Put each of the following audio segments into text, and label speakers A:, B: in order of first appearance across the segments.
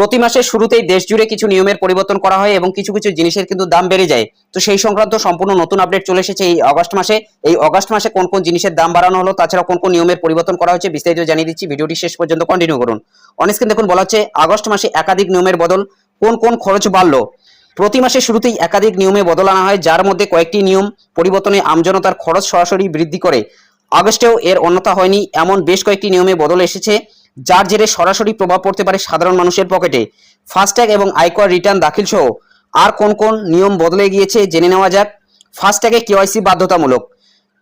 A: প্রতি মাসের শুরুতেই দেশ জুড়ে কিছু নিয়মের পরিবর্তন করা হয় এবং কিছু কিছু জিনিসের কিন্তু দাম বেড়ে যায়। তো সেই সংক্রান্ত সম্পূর্ণ নতুন আপডেট চলে এসেছে এই অগস্ট মাসে। এই অগস্ট মাসে কোন কোন জিনিসের দাম বাড়ানো হলো, তাছাড়া কোন কোন নিয়মের পরিবর্তন করা হয়েছে বিস্তারিত জানিয়ে দিচ্ছি। ভিডিওটি শেষ পর্যন্ত কন্টিনিউ করুন। অনেস্কিন দেখুন, বলা হচ্ছে আগস্ট মাসে একাধিক নিয়মের বদল কোন কোন খরচ বাড়লো? প্রতি মাসের শুরুতেই একাধিক নিয়মে বদল আনা হয়, যার মধ্যে কয়েকটি নিয়ম পরিবর্তনে আমজনতার খরচ সরাসরি বৃদ্ধি করে। আগস্টেও এর অন্যতা হয়নি, এমন বেশ কয়েকটি নিয়মে বদল এসেছে। যার জেরে সরাসরি প্রভাব পড়তে পারে সাধারণ মানুষের পকেটে। ফাস্ট্যাগ এবং আয়কর রিটার্ন দাখিল সহ আর কোন কোন নিয়ম বদলে গিয়েছে জেনে নেওয়া যাক। ফাস্ট্যাগে কেওয়াইসি বাধ্যতামূলক।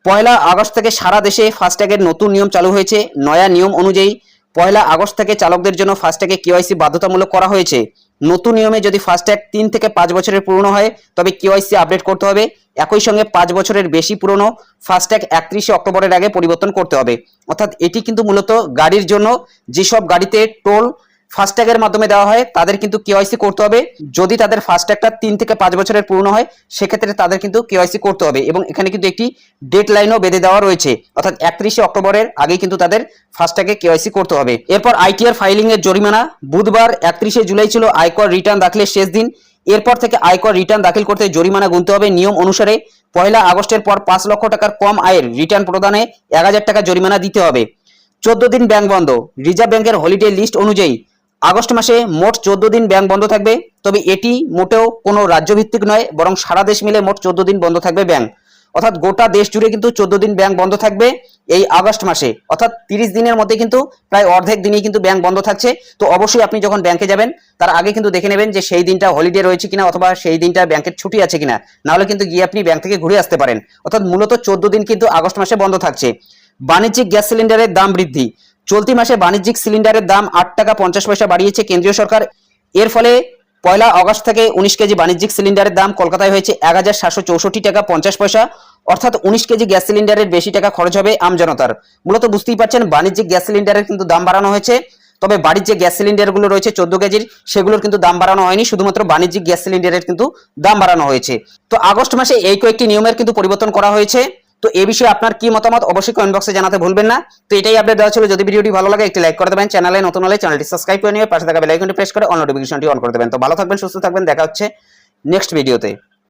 A: পয়লা আগস্ট থেকে সারা দেশে ফাস্ট্যাগের নতুন নিয়ম চালু হয়েছে। নয়া নিয়ম অনুযায়ী পয়লা আগস্ট থেকে চালকদের জন্য ফাস্ট্যাগে কেওয়াইসি বাধ্যতামূলক করা হয়েছে। নতুন নিয়মে যদি ফাস্ট্যাগ তিন থেকে পাঁচ বছরের পুরনো হয়, তবে কেওয়াইসি আপডেট করতে হবে। একই সঙ্গে পাঁচ বছরের বেশি পুরনো ফাস্ট্যাগ একত্রিশে অক্টোবরের আগে পরিবর্তন করতে হবে। অর্থাৎ এটি কিন্তু মূলত গাড়ির জন্য যেসব গাড়িতে টোল ফাস্ট্যাগের মাধ্যমে দেওয়া হয়, তাদের কিন্তু কেওয়াইসি করতে হবে। যদি তাদের ফাস্ট্যাগটা তিন থেকে পাঁচ বছরের পুরনো হয়, সেক্ষেত্রে তাদের কিন্তু কেওয়াইসি করতে হবে এবং এখানে কিন্তু একটি ডেড লাইনও বেঁধে দেওয়া রয়েছে। অর্থাৎ একত্রিশে অক্টোবরের আগে কিন্তু তাদের ফাস্ট্যাগে কেওয়াইসি করতে হবে। এরপর আইটিআর ফাইলিং এর জরিমানা, বুধবার একত্রিশে জুলাই ছিল আয়কর রিটার্ন দাখিলের শেষ দিন। এরপর থেকে আয়কর রিটার্ন দাখিল করতে জরিমানা গুনতে হবে নিয়ম অনুসারে। পয়লা আগস্টের পর পাঁচ লক্ষ টাকার কম আয়ের রিটার্ন প্রদানে এক হাজার টাকা জরিমানা দিতে হবে। চোদ্দ দিন ব্যাংক বন্ধ। রিজার্ভ ব্যাংকের হলিডে লিস্ট অনুযায়ী আগস্ট মাসে মোট চোদ্দ দিন ব্যাংক বন্ধ থাকবে, তবে এটি মোটেও কোনো রাজ্যভিত্তিক নয়, বরং সারা দেশ মিলে মোট চোদ্দ দিন বন্ধ থাকবে ব্যাংক। অর্থাৎ গোটা দেশ জুড়ে কিন্তু চোদ্দ দিন ব্যাংক বন্ধ থাকবে এই আগস্ট মাসে। অর্থাৎ তিরিশ দিনের মধ্যে কিন্তু প্রায় অর্ধেক দিনই কিন্তু ব্যাংক বন্ধ থাকছে। তো অবশ্যই আপনি যখন ব্যাংকে যাবেন, তার আগে কিন্তু দেখে নেবেন যে সেই দিনটা হলিডে রয়েছে কিনা অথবা সেই দিনটা ব্যাংকের ছুটি আছে কিনা। নাহলে কিন্তু গিয়ে আপনি ব্যাংক থেকে ঘুরে আসতে পারেন। অর্থাৎ মূলত চোদ্দ দিন কিন্তু আগস্ট মাসে বন্ধ থাকছে। বাণিজ্যিক গ্যাস সিলিন্ডারের দাম বৃদ্ধি। চলতি মাসে বাণিজ্যিক সিলিন্ডারের দাম আট টাকা পঞ্চাশ পয়সা বাড়িয়েছে কেন্দ্রীয় সরকার। এর ফলে পয়লা আগস্ট থেকে উনিশ কেজি বাণিজ্যিক সিলিন্ডারের দাম কলকাতায় হয়েছে এক হাজার সাতশো চৌষট্টি টাকা পঞ্চাশ পয়সা। অর্থাৎ উনিশ কেজি গ্যাস সিলিন্ডারের বেশি টাকা খরচ হবে আমজনতার মূলত বুঝতেই পারছেন, বাণিজ্যিক গ্যাস সিলিন্ডারের কিন্তু দাম বাড়ানো হয়েছে। তবে বাড়ির যে গ্যাস সিলিন্ডারগুলো রয়েছে চোদ্দ কেজির, সেগুলোর কিন্তু দাম বাড়ানো হয়নি। শুধুমাত্র বাণিজ্যিক গ্যাস সিলিন্ডারের কিন্তু দাম বাড়ানো হয়েছে। তো আগস্ট মাসে এই কয়েকটি নিয়মের কিন্তু পরিবর্তন করা হয়েছে। তো এই বিষয়ে আপনার কি মতামত অবশ্যই কমেন্ট বক্সে জানাতে ভুলবেন না। তো এটাই আপডেট দেওয়া ছিল। যদি ভিডিওটি ভালো লাগে, একটি লাইক করে দেবেন। চ্যানেলে নতুন হলে চ্যানেলটি সাবস্ক্রাইব করে নিয়ে পাশে থাকা বেল আইকনটি প্রেস করে অল নোটিফিকেশনটি অন করে দেবেন। তো ভালো থাকবেন, সুস্থ থাকবেন। দেখা হচ্ছে নেক্সট ভিডিওতে